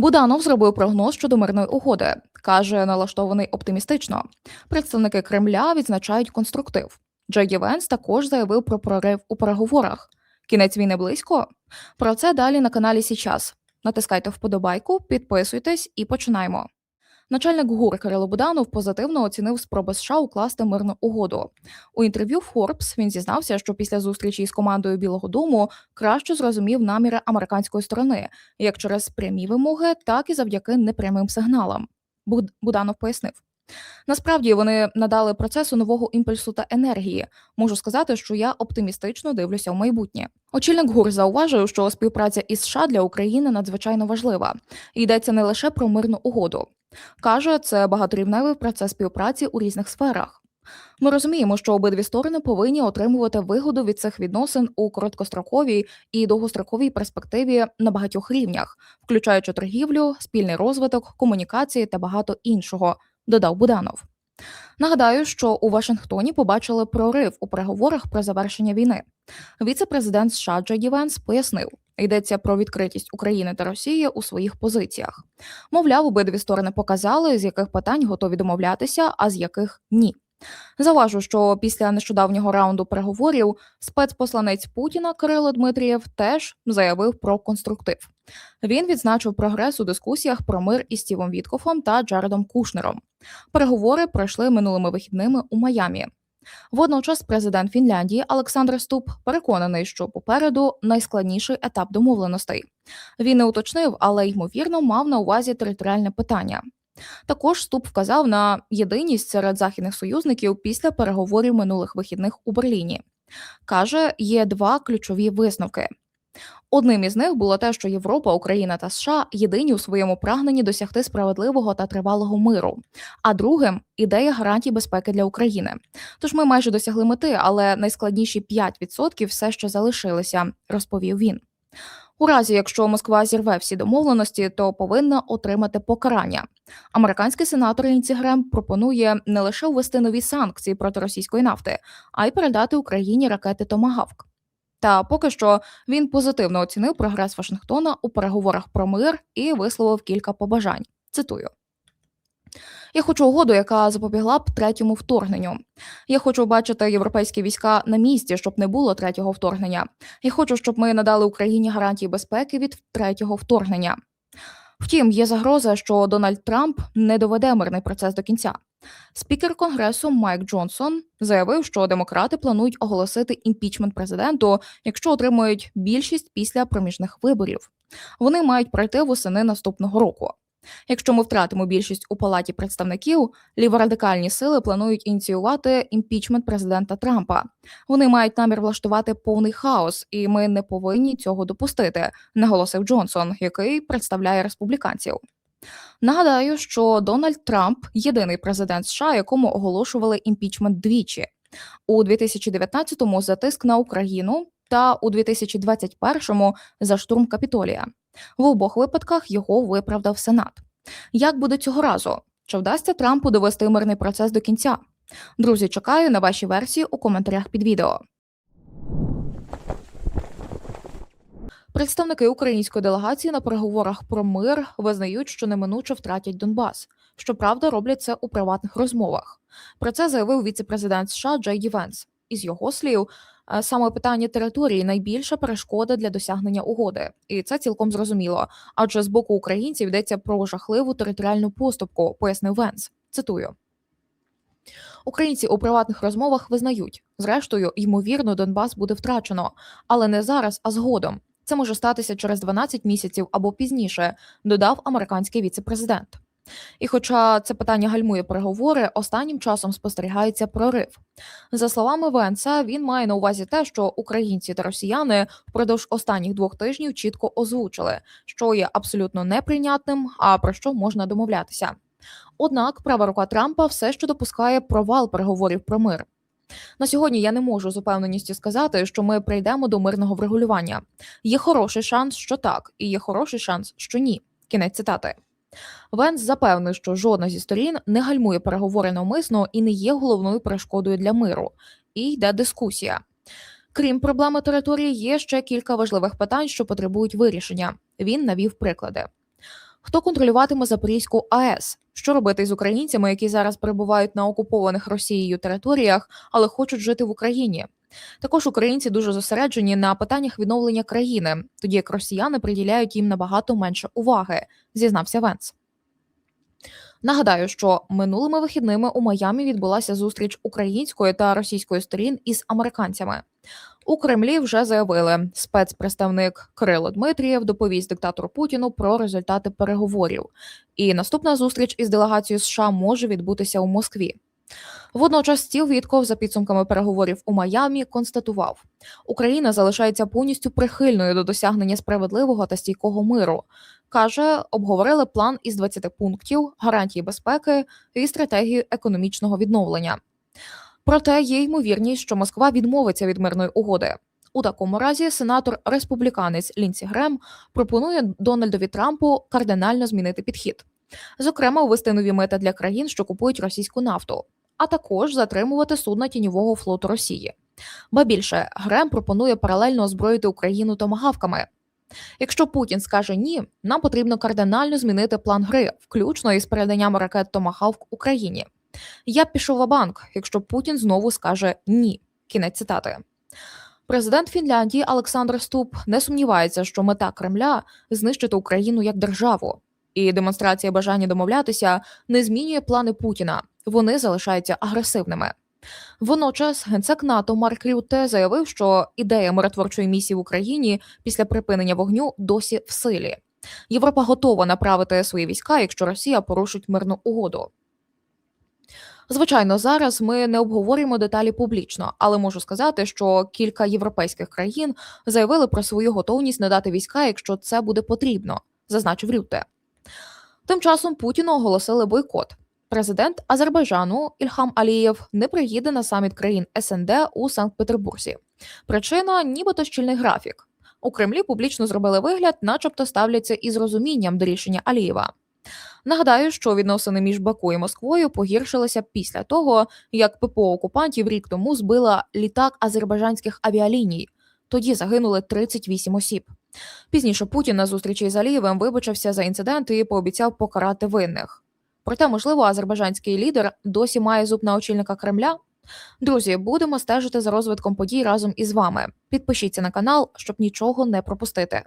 Буданов зробив прогноз щодо мирної угоди. каже, налаштований оптимістично. Представники Кремля відзначають конструктив. Джей Венс також заявив про прорив у переговорах. Кінець війни близько. Про це далі на каналі Січас. Натискайте вподобайку, підписуйтесь і починаємо. Начальник ГУР Кирило Буданов позитивно оцінив спроби США укласти мирну угоду. У інтерв'ю Forbes він зізнався, що після зустрічі з командою Білого Дому краще зрозумів наміри американської сторони, як через прямі вимоги, так і завдяки непрямим сигналам. Буд- Буданов пояснив. Насправді вони надали процесу нового імпульсу та енергії. Можу сказати, що я оптимістично дивлюся в майбутнє. Очільник ГУР зауважив, що співпраця із США для України надзвичайно важлива. Йдеться не лише про мирну угоду. Каже, це багаторівневий процес співпраці у різних сферах. Ми розуміємо, що обидві сторони повинні отримувати вигоду від цих відносин у короткостроковій і довгостроковій перспективі на багатьох рівнях, включаючи торгівлю, спільний розвиток, комунікації та багато іншого, додав Буданов. Нагадаю, що у Вашингтоні побачили прорив у переговорах про завершення війни. Віце-президент США Джей Ді Венс пояснив, йдеться про відкритість України та Росії у своїх позиціях. Мовляв, обидві сторони показали, з яких питань готові домовлятися, а з яких ні. Заважу, що після нещодавнього раунду переговорів спецпосланець Путіна Кирило Дмитрієв теж заявив про конструктив. Він відзначив прогрес у дискусіях про мир із Стівом Віткофом та Джаредом Кушнером. Переговори пройшли минулими вихідними у Майамі. Водночас президент Фінляндії Олександр Ступ переконаний, що попереду найскладніший етап домовленостей. Він не уточнив, але ймовірно мав на увазі територіальне питання. Також Ступ вказав на єдиність серед західних союзників після переговорів минулих вихідних у Берліні. Каже, є два ключові висновки. Одним із них було те, що Європа, Україна та США єдині у своєму прагненні досягти справедливого та тривалого миру. А другим ідея гарантій безпеки для України. Тож ми майже досягли мети, але найскладніші 5% все ще залишилися, розповів він. У разі, якщо Москва зірве всі домовленості, то повинна отримати покарання. Американський сенатор Лінці пропонує не лише ввести нові санкції проти російської нафти, а й передати Україні ракети Томагавк. Та поки що він позитивно оцінив прогрес Вашингтона у переговорах про мир і висловив кілька побажань. Цитую. Я хочу угоду, яка запобігла б третьому вторгненню. Я хочу бачити європейські війська на місці, щоб не було третього вторгнення. Я хочу, щоб ми надали Україні гарантії безпеки від третього вторгнення. Втім, є загроза, що Дональд Трамп не доведе мирний процес до кінця. Спікер конгресу Майк Джонсон заявив, що демократи планують оголосити імпічмент президенту, якщо отримують більшість після проміжних виборів. Вони мають пройти восени наступного року. Якщо ми втратимо більшість у палаті представників, ліворадикальні сили планують ініціювати імпічмент президента Трампа. Вони мають намір влаштувати повний хаос, і ми не повинні цього допустити, наголосив Джонсон, який представляє республіканців. Нагадаю, що Дональд Трамп єдиний президент США, якому оголошували імпічмент двічі у 2019-му за тиск на Україну та у 2021-му за штурм Капітолія. В обох випадках його виправдав Сенат. Як буде цього разу? Чи вдасться Трампу довести мирний процес до кінця? Друзі, чекаю на ваші версії у коментарях під відео. Представники української делегації на переговорах про мир визнають, що неминуче втратять Донбас. Щоправда, роблять це у приватних розмовах. Про це заявив віце-президент США Джей Ді. Із його слів, саме питання території найбільша перешкода для досягнення угоди, і це цілком зрозуміло. Адже з боку українців йдеться про жахливу територіальну поступку, пояснив Венс. Цитую. Українці у приватних розмовах визнають, зрештою, ймовірно, Донбас буде втрачено, але не зараз, а згодом. Це може статися через 12 місяців або пізніше, додав американський віце-президент. І хоча це питання гальмує переговори, останнім часом спостерігається прорив. За словами Венса, він має на увазі те, що українці та росіяни впродовж останніх двох тижнів чітко озвучили, що є абсолютно неприйнятним, а про що можна домовлятися. Однак права рука Трампа все ще допускає провал переговорів про мир. На сьогодні я не можу з упевненістю сказати, що ми прийдемо до мирного врегулювання. Є хороший шанс, що так, і є хороший шанс, що ні. Кінець цитати. Венс запевнив, що жодна зі сторін не гальмує переговори навмисно і не є головною перешкодою для миру. І йде дискусія. Крім проблеми території, є ще кілька важливих питань, що потребують вирішення. Він навів приклади. Хто контролюватиме Запорізьку АЕС? Що робити з українцями, які зараз перебувають на окупованих Росією територіях, але хочуть жити в Україні? Також українці дуже зосереджені на питаннях відновлення країни, тоді як росіяни приділяють їм набагато менше уваги, зізнався Венц. Нагадаю, що минулими вихідними у Майамі відбулася зустріч української та російської сторін із американцями. У Кремлі вже заявили, спецпредставник Кирило Дмитрієв доповість диктатору Путіну про результати переговорів. І наступна зустріч із делегацією США може відбутися у Москві. Водночас стіл Вітков за підсумками переговорів у Майамі констатував, Україна залишається повністю прихильною до досягнення справедливого та стійкого миру. Каже, обговорили план із 20 пунктів, гарантії безпеки і стратегію економічного відновлення. Проте є ймовірність, що Москва відмовиться від мирної угоди. У такому разі сенатор республіканець Лінсі Грем пропонує Дональдові Трампу кардинально змінити підхід, зокрема, ввести нові мета для країн, що купують російську нафту, а також затримувати судна тіньового флоту Росії. Ба більше Грем пропонує паралельно озброїти Україну томагавками. Якщо Путін скаже ні, нам потрібно кардинально змінити план гри, включно із переданням ракет Томагавк Україні. Я б пішов в банк, якщо Путін знову скаже ні. Кінець цитати. Президент Фінляндії Олександр Ступ не сумнівається, що мета Кремля знищити Україну як державу, і демонстрація бажання домовлятися не змінює плани Путіна. Вони залишаються агресивними. Водночас генсек НАТО Марк Рюте заявив, що ідея миротворчої місії в Україні після припинення вогню досі в силі. Європа готова направити свої війська, якщо Росія порушить мирну угоду. Звичайно, зараз ми не обговорюємо деталі публічно, але можу сказати, що кілька європейських країн заявили про свою готовність надати війська, якщо це буде потрібно, зазначив Рюте. Тим часом Путіну оголосили бойкот. Президент Азербайджану Ільхам Алієв не приїде на саміт країн СНД у Санкт-Петербурзі. Причина, нібито щільний графік. У Кремлі публічно зробили вигляд, начебто ставляться із розумінням до рішення Алієва. Нагадаю, що відносини між Баку і Москвою погіршилися після того, як ППО окупантів рік тому збила літак азербайджанських авіаліній. Тоді загинули 38 осіб. Пізніше Путін на зустрічі з Алієвим вибачився за інцидент і пообіцяв покарати винних. Проте, можливо, азербайджанський лідер досі має зуб на очільника Кремля. Друзі, будемо стежити за розвитком подій разом із вами. Підпишіться на канал, щоб нічого не пропустити.